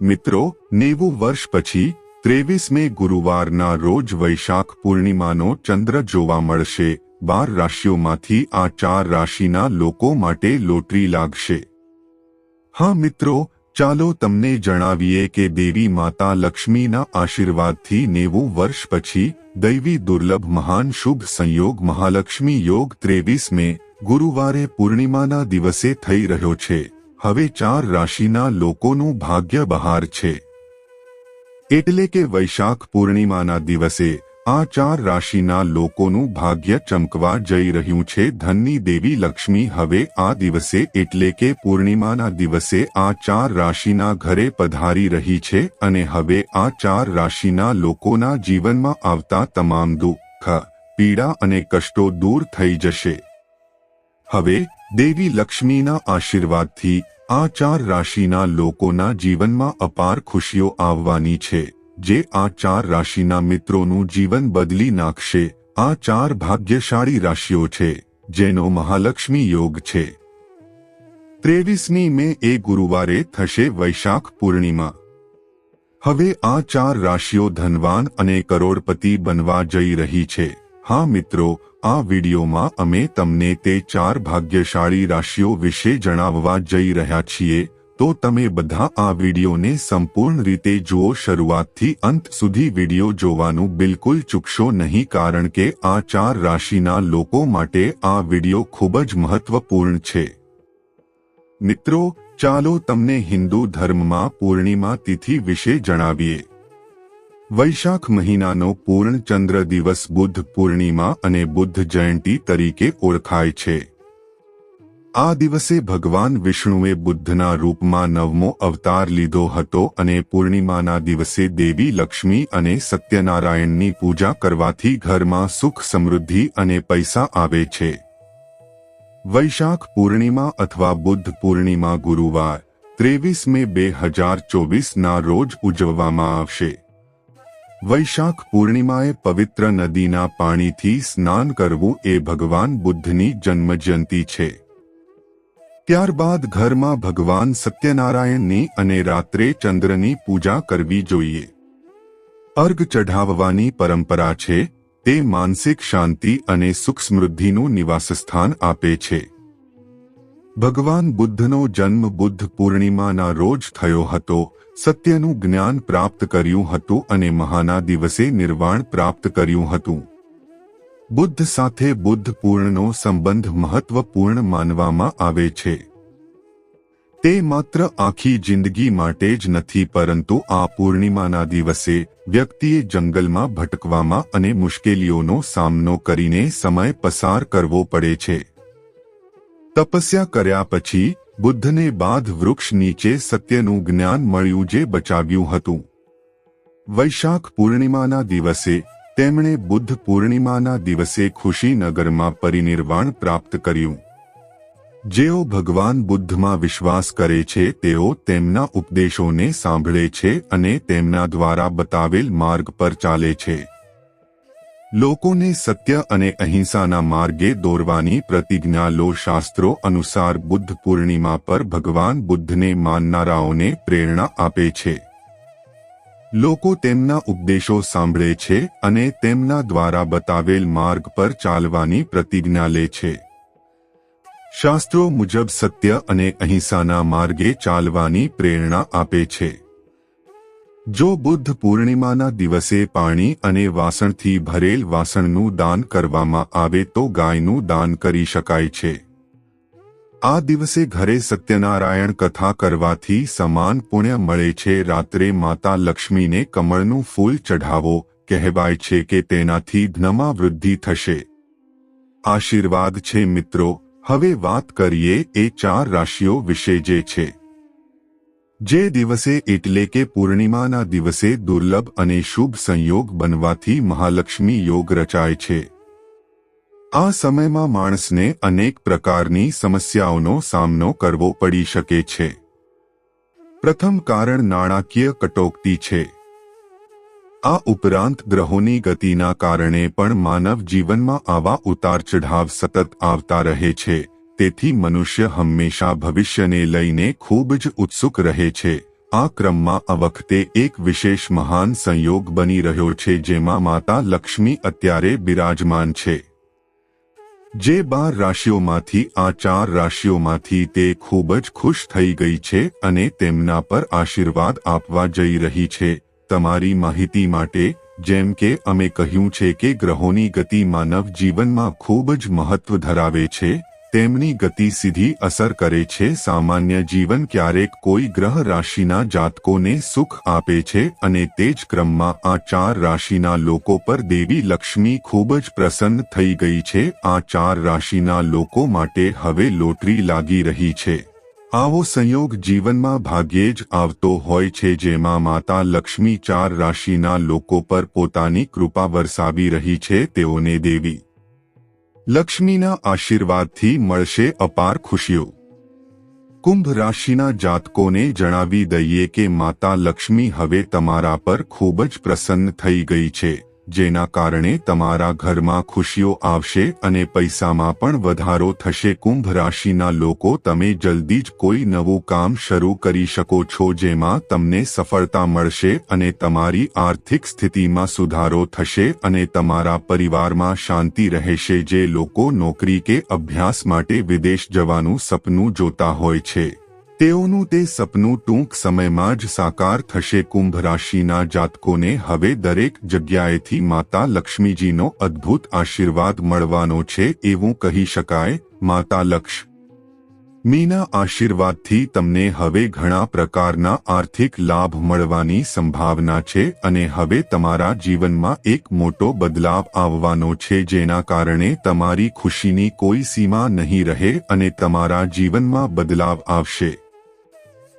મિત્રો, નેવું વર્ષ પછી ત્રેવીસ મે ગુરુવારના રોજ વૈશાખ પૂર્ણિમાનો ચંદ્ર જોવા મળશે. બાર રાશિઓમાંથી આ ચાર રાશિના લોકો માટે લોટરી લાગશે. હા મિત્રો, ચાલો તમને જણાવીએ કે દેવી માતા લક્ષ્મીના આશીર્વાદથી નેવું વર્ષ પછી, દૈવી દુર્લભ મહાન શુભ સંયોગ મહાલક્ષ્મી યોગ ત્રેવીસ મે ગુરુવારે પૂર્ણિમાના દિવસે થઈ રહ્યો છે. હવે ચાર રાશિના લોકોનું ભાગ્ય બહાર છે. એટલે કે વૈશાખ પૂર્ણિમાના દિવસે આ ચાર રાશિના લોકોનું ભાગ્ય ચમકવા જઈ રહ્યું છે. ધનની દેવી લક્ષ્મી હવે આ દિવસે એટલે કે પૂર્ણિમાના દિવસે આ ચાર રાશિના ઘરે પધારી રહી છે અને હવે આ ચાર રાશિના લોકોના જીવનમાં આવતા તમામ દુઃખ, પીડા અને કષ્ટો દૂર થઈ જશે. હવે દેવી લક્ષ્મીના આશીર્વાદથી આ ચાર રાશિના લોકોના જીવનમાં અપાર ખુશીઓ આવવાની છે. જે આ ચાર રાશિના મિત્રોનું જીવન બદલી નાખશે. આ ચાર ભાગ્યશાળી રાશિઓ છે, જેનો મહાલક્ષ્મી યોગ છે. ત્રેવીસમી મે એ ગુરુવારે થશે વૈશાખ પૂર્ણિમા. હવે આ ચાર રાશિઓ ધનવાન અને કરોડપતિ બનવા જઈ રહી છે. હા મિત્રો આ વિડીયોમાં અમે તમને તે ચાર ભાગ્યશાળી રાશિઓ વિશે જણાવવા જઈ રહ્યા છીએ, તો તમે બધા આ વિડીયોને સંપૂર્ણ રીતે જુઓ શરૂઆતથી અંત સુધી વીડિયો જોવાનું બિલકુલ ચૂકશો નહીં કારણ કે આ ચાર રાશિના લોકો માટે આ વીડિયો ખૂબ જ મહત્વપૂર્ણ છે. મિત્રો, ચાલો તમને હિન્દુ ધર્મમાં પૂર્ણિમા તિથિ વિશે જણાવીએ. વૈશાખ મહિનાનો પૂર્ણ ચંદ્ર દિવસ બુદ્ધ પૂર્ણિમા અને બુદ્ધ જયંતી તરીકે ઓળખાય છે. આ દિવસે ભગવાન વિષ્ણુએ બુદ્ધના રૂપમાં નવમો અવતાર લીધો હતો અને પૂર્ણિમાના દિવસે દેવી લક્ષ્મી અને સત્યનારાયણની પૂજા કરવાથી ઘરમાં સુખ સમૃદ્ધિ અને પૈસા આવે છે. વૈશાખ પૂર્ણિમા અથવા બુદ્ધ પૂર્ણિમા ગુરુવાર, ત્રેવીસ મે બે હજાર ચોવીસના રોજ ઉજવવામાં આવશે. વૈશાખ પૂર્ણિમાએ પવિત્ર નદીના પાણીથી સ્નાન કરવું એ ભગવાન બુદ્ધની જન્મજયંતિ છે. ત્યારબાદ ઘરમાં ભગવાન સત્યનારાયણની અને રાત્રે ચંદ્રની પૂજા કરવી જોઈએ. અર્ઘ ચઢાવવાની પરંપરા છે, તે માનસિક શાંતિ અને સુખ સમૃદ્ધિનું નિવાસસ્થાન આપે છે. ભગવાન બુદ્ધનો જન્મ બુદ્ધ પૂર્ણિમાના રોજ થયો હતો સત્યનું જ્ઞાન પ્રાપ્ત કર્યું હતું અને મહાના દિવસે નિર્વાણ પ્રાપ્ત કર્યું હતું. બુદ્ધ સાથે બુદ્ધ પૂર્ણનો સંબંધ મહત્વપૂર્ણ માનવામાં આવે છે. તે માત્ર આખી જિંદગી માટે જ નથી પરંતુ આ પૂર્ણિમાના દિવસે વ્યક્તિએ જંગલમાં ભટકવામાં અને મુશ્કેલીઓનો સામનો કરીને સમય પસાર કરવો પડે છે. તપસ્યા કર્યા પછી બુદ્ધને બાધ વૃક્ષ નીચે સત્યનું જ્ઞાન મળ્યું જે બચાવ્યું હતું. વૈશાખ પૂર્ણિમાના દિવસે તેમણે બુદ્ધ પૂર્ણિમાના દિવસે ખુશીનગરમાં પરિનિર્વાણ પ્રાપ્ત કર્યું. જેઓ ભગવાન બુદ્ધમાં વિશ્વાસ કરે છે તેઓ તેમના ઉપદેશોને સાંભળે છે અને તેમના દ્વારા બતાવેલ માર્ગ પર ચાલે છે. લોકોને સત્ય અને અહિંસાના માર્ગે દોરવાની પ્રતિજ્ઞા લો શાસ્ત્રો અનુસાર બુદ્ધ પૂર્ણિમા પર ભગવાન બુદ્ધને માનનારાઓને પ્રેરણા આપે છે. લોકો તેમના ઉપદેશો સાંભળે છે અને તેમના દ્વારા બતાવેલ માર્ગ પર ચાલવાની પ્રતિજ્ઞા લે છે. શાસ્ત્રો મુજબ સત્ય અને અહિંસાના માર્ગે ચાલવાની પ્રેરણા આપે છે. જો બુદ્ધ પૂર્ણિમાના દિવસે પાણી અને વાસણથી ભરેલ વાસણનું દાન કરવામાં આવે તો ગાયનું દાન કરી શકાય છે. આ દિવસે ઘરે સત્યનારાયણ કથા કરવાથી સમાન પુણ્ય મળે છે. રાત્રે માતા લક્ષ્મીને કમળનું ફૂલ ચઢાવો, કહેવાય છે કે તેનાથી ધનમાં વૃદ્ધિ થશે. આશીર્વાદ છે મિત્રો, હવે વાત કરીએ એ ચાર રાશિઓ વિશે જે છે. જે દિવસે એટલે કે પૂર્ણિમાના દિવસે દુર્લભ અને શુભ સંયોગ બનવાથી મહાલક્ષ્મી યોગ રચાય છે. આ સમયમાં માણસને અનેક પ્રકારની સમસ્યાઓનો સામનો કરવો પડી શકે છે. પ્રથમ કારણ નાણાકીય કટોકટી છે. આ ઉપરાંત ગ્રહોની ગતિના કારણે પણ માનવ જીવનમાં આવા ઉતાર ચઢાવ સતત આવતા રહે છે. તેથી મનુષ્ય હંમેશા ભવિષ્યને લઈને ખૂબ જ ઉત્સુક રહે છે. આ ક્રમમાં આ વખતે એક વિશેષ મહાન સંયોગ બની રહ્યો છે જેમાં માતા લક્ષ્મી અત્યારે બિરાજમાન છે. જે બાર રાશિઓમાંથી આ ચાર રાશિઓમાંથી તે ખૂબ જ ખુશ થઈ ગઈ છે અને તેમના પર આશીર્વાદ આપવા જઈ રહી છે. તમારી માહિતી માટે, જેમ કે અમે કહ્યું છે કે ગ્રહોની ગતિ માનવ જીવનમાં ખૂબ જ મહત્વ ધરાવે છે તેમની ગતિ સીધી અસર કરે છે. સામાન્ય જીવન ક્યારેક કોઈ ગ્રહ રાશિના જાતકોને સુખ આપે છે અને તે જ ક્રમમાં આ ચાર રાશિના લોકો પર દેવી લક્ષ્મી ખૂબ જ પ્રસન્ન થઈ ગઈ છે. આ ચાર રાશિના લોકો માટે હવે લોટરી લાગી રહી છે. આવો સંયોગ જીવનમાં ભાગ્યે જ આવતો હોય છે જેમાં માતા લક્ષ્મી ચાર રાશિના લોકો પર પોતાની કૃપા વરસાવી રહી છે. તેઓને દેવી લક્ષ્મીના આશીર્વાદથી મળશે અપાર ખુશીઓ. કુંભ રાશિના જાતકોને જણાવી દઈએ કે માતા લક્ષ્મી હવે તમારા પર ખૂબ જ પ્રસન્ન થઈ ગઈ છે. જેના કારણે તમારા ઘરમાં ખુશીઓ આવશે અને પૈસામાં પણ વધારો થશે. કુંભ રાશિના લોકો, તમે જલ્દી જ કોઈ નવું કામ શરૂ કરી શકો છો જેમાં તમને સફળતા મળશે અને તમારી આર્થિક સ્થિતિમાં સુધારો થશે અને તમારા પરિવારમાં શાંતિ રહેશે. જે લોકો નોકરી કે અભ્યાસ માટે વિદેશ જવાનું સપનું જોતા હોય છે. તેઓનું તે સપનું ટૂંક સમયમાં જ સાકાર થશે. કુંભ રાશિના જાતકોને હવે દરેક જગ્યાએથી માતા લક્ષ્મીજીનો અદ્ભુત આશીર્વાદ મળવાનો છે એવું કહી શકાય. માતા લક્ષ. મીના આશીર્વાદથી તમને હવે ઘણા પ્રકારના આર્થિક લાભ મળવાની સંભાવના છે અને હવે તમારા જીવનમાં એક મોટો બદલાવ આવવાનો છે જેના કારણે તમારી ખુશીની કોઈ સીમા નહીં રહે અને તમારા જીવનમાં બદલાવ આવશે.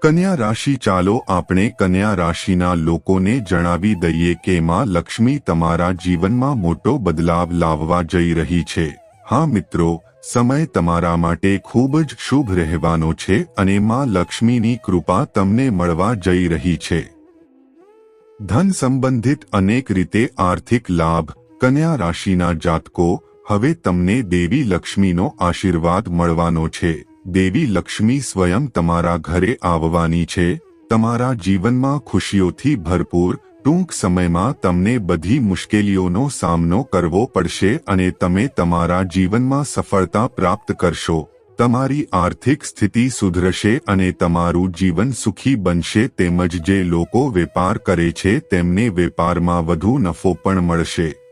કન્યા રાશિ ચાલો આપણે કન્યા રાશિના લોકોને જણાવી દઈએ કે માં લક્ષ્મી તમારા જીવનમાં મોટો બદલાવ લાવવા જઈ રહી છે. હા મિત્રો, સમય તમારા માટે ખૂબ જ શુભ રહેવાનો છે અને માં લક્ષ્મીની કૃપા તમને મળવા જઈ રહી છે. ધન સંબંધિત અનેક રીતે આર્થિક લાભ, કન્યા રાશિના જાતકો, હવે તમને દેવી લક્ષ્મીનો આશીર્વાદ મળવાનો છે. દેવી લક્ષ્મી સ્વયં તમારા ઘરે આવવાની છે. તમારા જીવનમાં ખુશીઓથી ભરપૂર, ટૂંક સમયમાં તમને બધી મુશ્કેલીઓનો સામનો કરવો પડશે અને તમે તમારા જીવનમાં સફળતા પ્રાપ્ત કરશો. તમારી આર્થિક સ્થિતિ સુધરશે અને તમારું જીવન સુખી બનશે તેમજ જે લોકો વેપાર કરે છે તેમને વેપારમાં વધુ નફો પણ મળશે.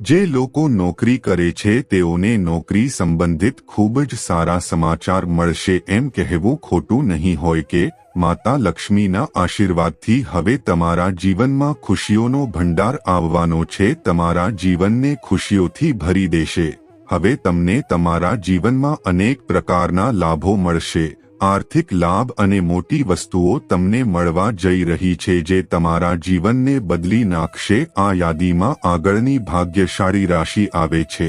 જે લોકો નોકરી કરે છે, તેઓને નોકરી સંબંધિત ખૂબ જ સારા સમાચાર મળશે. એમ કહેવું ખોટું નહીં હોય કે, માતા લક્ષ્મીના આશીર્વાદથી હવે તમારા જીવનમાં ખુશીઓનો ભંડાર આવવાનો છે, તમારા જીવનને ખુશીઓથી ભરી દેશે. હવે તમને તમારા જીવનમાં અનેક પ્રકારના લાભો મળશે. આર્થિક લાભ અને મોટી વસ્તુઓ તમને મળવા જઈ રહી છે જે તમારા જીવનને બદલી નાખશે. આ યાદીમાં આગળની ભાગ્યશાળી રાશિ આવે છે.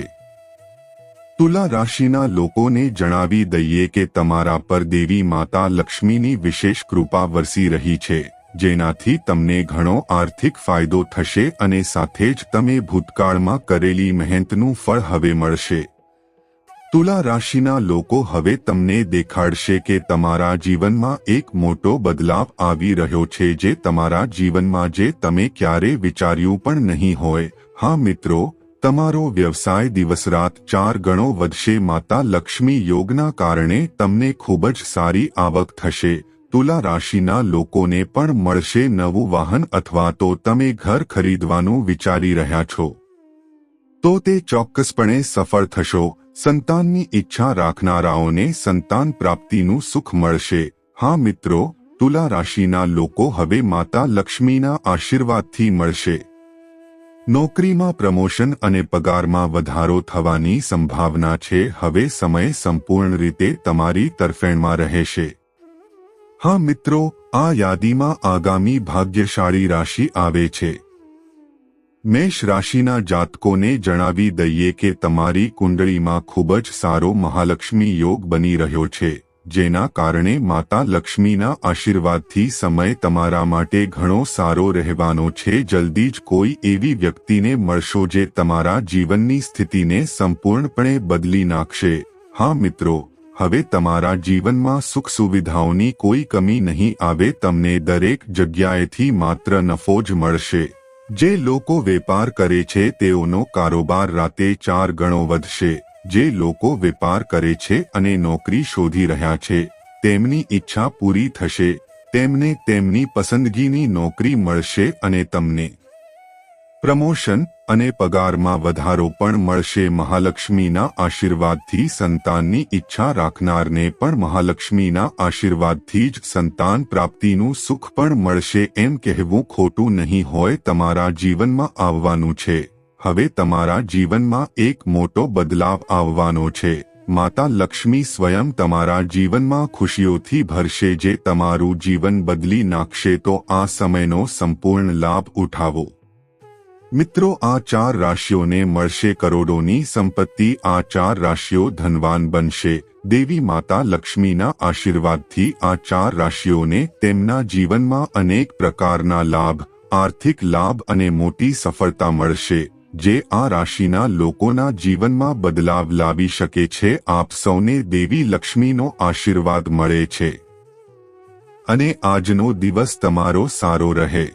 તુલા રાશિના લોકોને જણાવી દઈએ કે તમારા પર દેવી માતા લક્ષ્મીની વિશેષ કૃપા વરસી રહી છે, જેનાથી તમને ઘણો આર્થિક ફાયદો થશે અને સાથે જ તમે ભૂતકાળમાં કરેલી મહેનતનું ફળ હવે મળશે. તુલા રાશિના લોકો હવે તમને દેખાડશે કે તમારા જીવનમાં એક મોટો બદલાવ આવી રહ્યો છે જે તમારા જીવનમાં જે તમે ક્યારે વિચાર્યું પણ નહીં હોય. હા મિત્રો, તમારો વ્યવસાય દિવસ રાત ચાર ગણો વધશે. માતા લક્ષ્મી યોગના કારણે તમને ખૂબ જ સારી આવક થશે. તુલા રાશિના લોકોને પણ મળશે નવું વાહન અથવા તો તમે ઘર ખરીદવાનું વિચારી રહ્યા છો. તો તે ચોક્કસપણે સફળ થશો. સંતાનની ઈચ્છા રાખનારાઓને સંતાન પ્રાપ્તિનું સુખ મળશે. હા મિત્રો, તુલા રાશિના લોકો હવે માતા લક્ષ્મીના આશીર્વાદથી મળશે. નોકરીમાં પ્રમોશન અને પગારમાં વધારો થવાની સંભાવના છે. હવે સમય સંપૂર્ણ રીતે તમારી તરફેણમાં રહેશે. હા મિત્રો, આ યાદીમાં આગામી ભાગ્યશાળી રાશિ આવે છે. મેષ રાશિના જાતકોને જણાવી દઈએ કે તમારી કુંડળીમાં ખૂબ જ સારો મહાલક્ષ્મી યોગ બની રહ્યો છે, જેના કારણે માતા લક્ષ્મીના આશીર્વાદથી સમય તમારા માટે ઘણો સારો રહેવાનો છે. જલ્દી જ કોઈ એવી વ્યક્તિને મળશો જે તમારા જીવનની સ્થિતિને સંપૂર્ણપણે બદલી નાખશે. હા મિત્રો, હવે તમારા જીવનમાં સુખ સુવિધાઓની કોઈ કમી નહીં આવે, તમને દરેક જગ્યાએથી માત્ર નફો જ મળશે. જે લોકો વેપાર કરે છે તેઓનો કારોબાર રાતે ચાર ગણો વધશે. જે લોકો વેપાર કરે છે અને નોકરી શોધી રહ્યા છે, તેમની ઈચ્છા પૂરી થશે. તેમને તેમની પસંદગીની નોકરી મળશે અને તમને પ્રમોશન અને પગારમાં વધારો પણ મળશે. મહાલક્ષ્મીના આશીર્વાદથી સંતાનની ઈચ્છા રાખનારને પણ મહાલક્ષ્મીના આશીર્વાદથી જ સંતાન પ્રાપ્તિનું સુખ પણ મળશે. એમ કહેવું ખોટું નહીં હોય તમારા જીવનમાં આવવાનું છે. હવે તમારા જીવનમાં એક મોટો બદલાવ આવવાનો છે. માતા લક્ષ્મી સ્વયં તમારા જીવનમાં ખુશીઓથી ભરશે. જે તમારું જીવન બદલી નાખશે તો આ સમયનો સંપૂર્ણ લાભ ઉઠાવો. મિત્રો, આ ચાર રાશિઓને મળશે કરોડોની સંપત્તિ, આ ચાર રાશિઓ ધનવાન બનશે. દેવી માતા લક્ષ્મીના આશીર્વાદથી આ ચાર રાશિઓને તેમના જીવનમાં અનેક પ્રકારના લાભ, આર્થિક લાભ અને મોટી સફળતા મળશે. જે આ રાશિના લોકોના જીવનમાં બદલાવ લાવી શકે છે, આપ સૌને દેવી લક્ષ્મીનો આશીર્વાદ મળે છે. અને આજનો દિવસ તમારો સારો રહે.